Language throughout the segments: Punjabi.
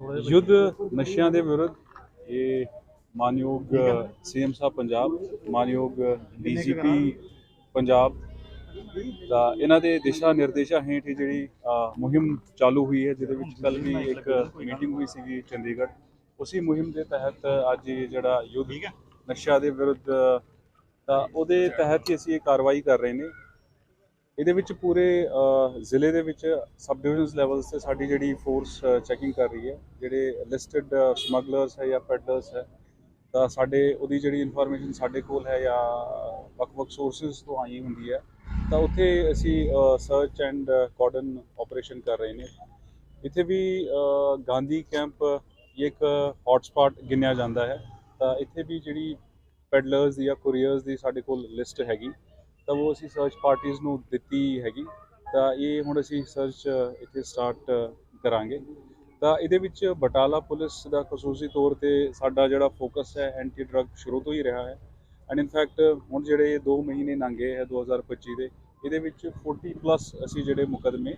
ਯੁੱਧ ਨਸ਼ਿਆਂ ਦੇ ਵਿਰੁੱਧ ਇਹ ਮਾਨਯੋਗ ਸੀਐਮ ਸਾਹਿਬ ਪੰਜਾਬ ਮਾਨਯੋਗ ਡੀਜੀਪੀ ਪੰਜਾਬ ਦਾ ਇਹਨਾਂ ਦੇ ਦਿਸ਼ਾ ਨਿਰਦੇਸ਼ਾਂ ਹੇਠ ਜਿਹੜੀ ਮੁਹਿੰਮ ਚਾਲੂ ਹੋਈ ਹੈ ਜਿਹਦੇ ਵਿੱਚ ਕੱਲ ਵੀ ਇੱਕ ਮੀਟਿੰਗ ਹੋਈ ਸੀਗੀ ਚੰਡੀਗੜ੍ਹ। ਉਸੇ ਮੁਹਿੰਮ ਦੇ ਤਹਿਤ ਅੱਜ ਜਿਹੜਾ ਯੁੱਧ ਨਸ਼ਿਆਂ ਦੇ ਵਿਰੁੱਧ ਤਾਂ ਉਹਦੇ ਤਹਿਤ ਹੀ ਅਸੀਂ ਇਹ ਕਾਰਵਾਈ ਕਰ ਰਹੇ ਨੇ। ਇਹਦੇ ਵਿੱਚ ਪੂਰੇ ਜ਼ਿਲ੍ਹੇ ਦੇ ਵਿੱਚ ਸਬ ਡਿਵੀਜ਼ਨਸ ਲੈਵਲਸ ਤੇ ਸਾਡੀ ਜਿਹੜੀ ਫੋਰਸ ਚੈਕਿੰਗ ਕਰ ਰਹੀ ਹੈ, ਜਿਹੜੇ ਲਿਸਟਡ ਸਮਗਲਰਸ ਹੈ ਜਾਂ ਪੈਡਲਰਸ ਹੈ, ਤਾਂ ਸਾਡੇ, ਉਹਦੀ ਜਿਹੜੀ ਇਨਫੋਰਮੇਸ਼ਨ ਸਾਡੇ ਕੋਲ ਹੈ ਜਾਂ ਵੱਖ-ਵੱਖ ਸੋਰਸਸ ਤੋਂ ਆਈ ਹੁੰਦੀ ਹੈ, ਤਾਂ ਉੱਥੇ ਅਸੀਂ ਸਰਚ ਐਂਡ ਕਾਰਡਨ ਆਪਰੇਸ਼ਨ ਕਰ ਰਹੇ ਨੇ। ਇੱਥੇ ਵੀ ਗਾਂਧੀ ਕੈਂਪ ਇੱਕ ਹੌਟਸਪੌਟ ਗਿਣਿਆ ਜਾਂਦਾ ਹੈ, ਤਾਂ ਇੱਥੇ ਵੀ ਜਿਹੜੀ ਪੈਡਲਰਸ ਦੀ ਜਾਂ ਕੁਰੀਅਰਸ ਦੀ ਸਾਡੇ ਕੋਲ ਲਿਸਟ ਹੈਗੀ। ਤਾਂ ਉਹ ਅਸੀਂ ਸਰਚ ਪਾਰਟੀਆਂ ਨੂੰ ਦਿੱਤੀ ਹੈਗੀ। ਤਾਂ ਇਹ ਹੁਣ ਅਸੀਂ ਸਰਚ ਇੱਥੇ ਸਟਾਰਟ ਕਰਾਂਗੇ। ਤਾਂ ਇਹਦੇ ਵਿੱਚ ਬਟਾਲਾ ਪੁਲਿਸ ਦਾ ਖਸੂਸੀ ਤੌਰ ਤੇ ਸਾਡਾ ਜਿਹੜਾ ਫੋਕਸ ਹੈ ਐਂਟੀ ਡਰੱਗ ਸ਼ੁਰੂ ਤੋਂ ਹੀ ਰਿਹਾ ਹੈ। ਐਂਡ ਇਨ ਫੈਕਟ ਹੁਣ ਜਿਹੜੇ 2 ਮਹੀਨੇ ਲੰਘੇ ਹੈ 2025 ਦੇ, ਇਹਦੇ ਵਿੱਚ 40 ਪਲੱਸ ਅਸੀਂ ਜਿਹੜੇ ਮੁਕਦਮੇ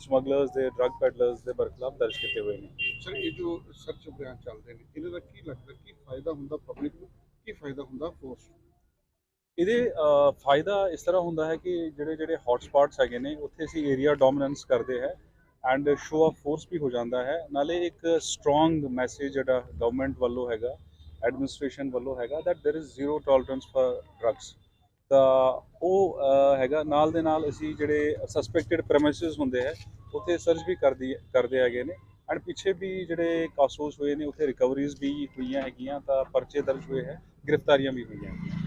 ਸਮਗਲਰਸ ਦੇ ਡਰੱਗ ਪੈਡਲਰਸ ਦੇ ਬਰਖਲਾਫ ਦਰਜ ਕੀਤੇ ਹੋਏ ਨੇ। ਸਰ ਇਹ ਜੋ ਸਰਚ ਅਭਿਆਨ ਚੱਲਦੇ ਨੇ, ਇਹਨਾਂ ਦਾ ਕੀ ਲੱਗਦਾ, ਕੀ ਫਾਇਦਾ ਹੁੰਦਾ ਪਬਲਿਕ ਨੂੰ? ਕੀ ਫਾਇਦਾ ਹੁੰਦਾ ਫੋਰਸ ਨੂੰ? ਇਹਦੇ ਫਾਇਦਾ ਇਸ ਤਰ੍ਹਾਂ ਹੁੰਦਾ ਹੈ ਕਿ ਜਿਹੜੇ ਜਿਹੜੇ ਹੌਟਸਪੌਟਸ ਹੈਗੇ ਨੇ, ਉੱਥੇ ਅਸੀਂ ਏਰੀਆ ਡੋਮੀਨੈਂਸ ਕਰਦੇ ਹੈ ਐਂਡ ਸ਼ੋ ਆਫ ਫੋਰਸ ਵੀ ਹੋ ਜਾਂਦਾ ਹੈ। ਨਾਲੇ ਇੱਕ ਸਟਰੋਂਗ ਮੈਸੇਜ ਜਿਹੜਾ ਗਵਰਨਮੈਂਟ ਵੱਲੋਂ ਹੈਗਾ ਐਡਮਿਨਿਸਟ੍ਰੇਸ਼ਨ ਵੱਲੋਂ ਹੈਗਾ that there is zero tolerance for drugs ਤਾਂ ਉਹ ਹੈਗਾ, ਨਾਲ ਦੇ ਨਾਲ ਅਸੀਂ ਜਿਹੜੇ ਸਸਪੈਕਟਡ ਪ੍ਰੈਮਿਸਿਸ ਹੁੰਦੇ ਹੈ, ਉੱਥੇ ਸਰਚ ਵੀ ਕਰਦੀ, ਕਰਦੇ ਹੈਗੇ ਨੇ। ਐਂਡ ਪਿੱਛੇ ਵੀ ਜਿਹੜੇ ਕਾਸੋਸ ਹੋਏ ਨੇ, ਉੱਥੇ ਰਿਕਵਰੀਜ਼ ਵੀ ਹੋਈਆਂ ਹੈਗੀਆਂ, ਤਾਂ ਪਰਚੇ ਦਰਜ ਹੋਏ ਹੈ, ਗ੍ਰਿਫਤਾਰੀਆਂ ਵੀ ਹੋਈਆਂ ਹੈਗੀਆਂ।